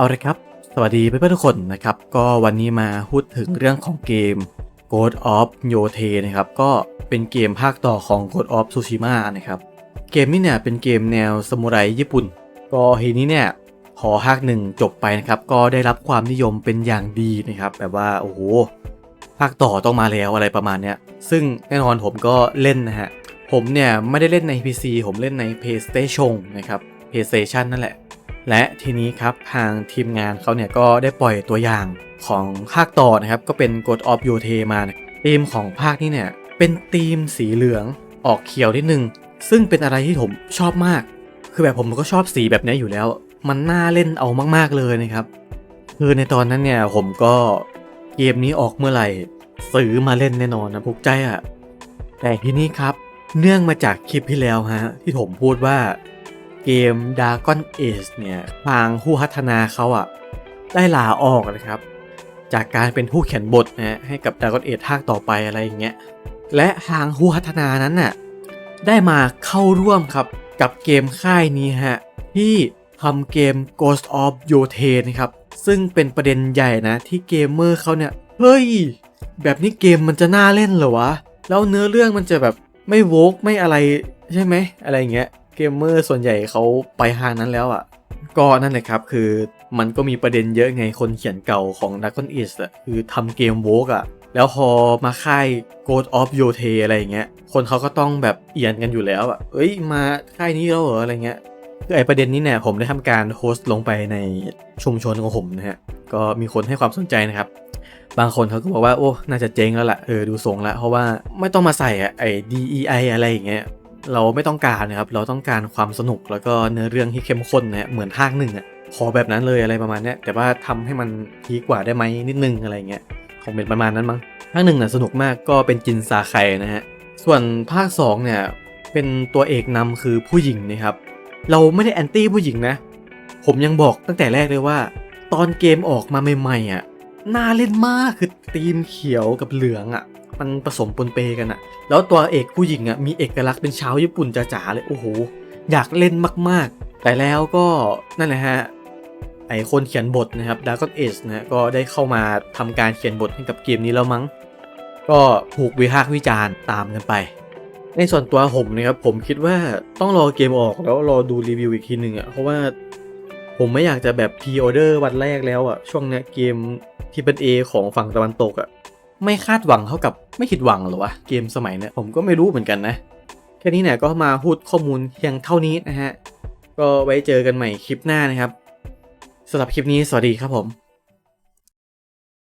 เอาเลยครับ สวัสดีเพื่อนๆทุกคนนะครับ ก็วันนี้มาพูดถึงเรื่องของเกม Ghost of Yote นะครับ ก็เป็นเกมภาคต่อของ Ghost of Tsushima นะครับ เกมนี้เนี่ยเป็นเกมแนวสมุไรญี่ปุ่น ก็ทีนี้เนี่ยพอภาคหนึ่งจบไปนะครับ ก็ได้รับความนิยมเป็นอย่างดีนะครับ แบบว่าโอ้โหภาคต่อต้องมาแล้วอะไรประมาณเนี้ย ซึ่งแน่นอนผมก็เล่นนะฮะ ผมเนี่ยไม่ได้เล่นใน PC ผมเล่นใน PlayStation นะครับ PlayStation นั่นแหละ และทีนี้ครับทางทีมงานเขาเนี่ยก็ได้ปล่อยตัวอย่างของภาคต่อนะครับ ก็เป็น God of y o t e มาธีมของภาคนี้เนี่ยเป็นธีมสีเหลืองออกเขียวนิดนึง ซึ่งเป็นอะไรที่ผมชอบมาก คือแบบผมก็ชอบสีแบบนี้อยู่แล้ว มันน่าเล่นเอามากๆเลยนะครับ คือในตอนนั้นเนี่ยผมก็เกมนี้ออกเมื่อไหร่ซื้อมาเล่นแน่นอนนะผูกใจอะ่ะแต่ทีนี้ครับเนื่องมาจากคลิปที่แล้วฮะที่ผมพูดว่า เกม Dragon Age เนี่ยทางผู้พัฒนาเขาอะ่ะได้ลาออกนะครับ จากการเป็นผู้เขียนบทนะฮะให้กับ Dragon Age ภาคต่อไปอะไรอย่างเงี้ยและทางผู้พัฒนานั้นน่ะได้มาเข้าร่วมครับกับเกมค่ายนี้ฮะที่ทำเกม Ghost of Yote นะครับซึ่งเป็นประเด็นใหญ่นะที่เกมเมอร์เขาเนี่ยเฮ้ยแบบนี้เกมมันจะน่าเล่นเหรอวะ แล้วเนื้อเรื่องมันจะแบบไม่โวกไม่อะไรใช่ไหมอะไรอย่างเงี้ย กมเมอร์ส่วนใหญ่เขาไปทางนั้นแล้วอะ่ะ ก็นั่นแหละครับคือมันก็มีประเด็นเยอะไงคนเขียนเก่าของ Dragon Age อะคือทำเกมโวกอะแล้วพอมาค่าย Ghost of Yote อะไรอย่างเงี้ย คนเขาก็ต้องแบบเอียนกันอยู่แล้วอะเอ้ยมาค่ายนี้แล้วเหรออะไรเงี้ยคือไอประเด็นนี้เนี่ยผมได้ทำการโพสต์ลงไปในชุมชนของผมนะฮะ ก็มีคนให้ความสนใจนะครับ บางคนเขาก็บอกว่าโอ้ น่าจะเจ๊งแล้วล่ะ เออ ดูทรงล้วเพราะว่าไม่ต้องมาใส่อะไอ้ DEI อะไรอย่างเงี้ย เราไม่ต้องการนะครับ เราต้องการความสนุกแล้วก็เนื้อเรื่องที่เข้มข้นนะฮะเหมือนภาคหนึ่งอะขอแบบนั้นเลยอะไรประมาณนี้แต่ว่าทำให้มันพีกว่าได้ไหมนิดนึงอะไรเงี้ยคงเป็นประมาณนั้นมั้งภาคหนึ่งน่ะสนุกมากก็เป็นจินซาไคนะฮะส่วนภาคสองเนี่ยเป็นตัวเอกนำคือผู้หญิงนะครับ เราไม่ได้แอนตี้ผู้หญิงนะ ผมยังบอกตั้งแต่แรกเลยว่า ตอนเกมออกมาใหม่ๆอะ น่าเล่นมากคือธีมเขียวกับเหลืองอะ มันผสมปนเปกันอะ แล้วตัวเอกผู้หญิงอะมีเอกลักษณ์เป็นชาวญี่ปุ่นจ๋าๆเลยโอ้โหอยากเล่นมากๆ แต่แล้วก็นั่นแหละฮะไอคนเขียนบทนะครับ Dragon Age นะก็ได้เข้ามาทำการเขียนบทให้กับเกมนี้แล้วมั้ง ก็ถูกวิพากษ์วิจารณ์ตามกันไป ในส่วนตัวผมนะครับผมคิดว่าต้องรอเกมออกแล้วรอดูรีวิวอีกทีหนึ่งอะ่ะเพราะว่าผมไม่อยากจะแบบพ r ออเดอร์วันแรกแล้วอะ่ะช่วงเนี้ยเกม ที่เป็น A ของฝั่งตะวันตกอะ่ะไม่คาดหวังเท่ากับไม่ผิดหวังหรอวะเกมสมัยเนี้ยผมก็ไม่รู้เหมือนกันนะ แค่นี้เนี่ยก็มาพูดข้อมูลเพียงเท่านี้นะฮะ ก็ไว้เจอกันใหม่คลิปหน้านะครับสำหรับคลิปนี้สวัสดีครับผม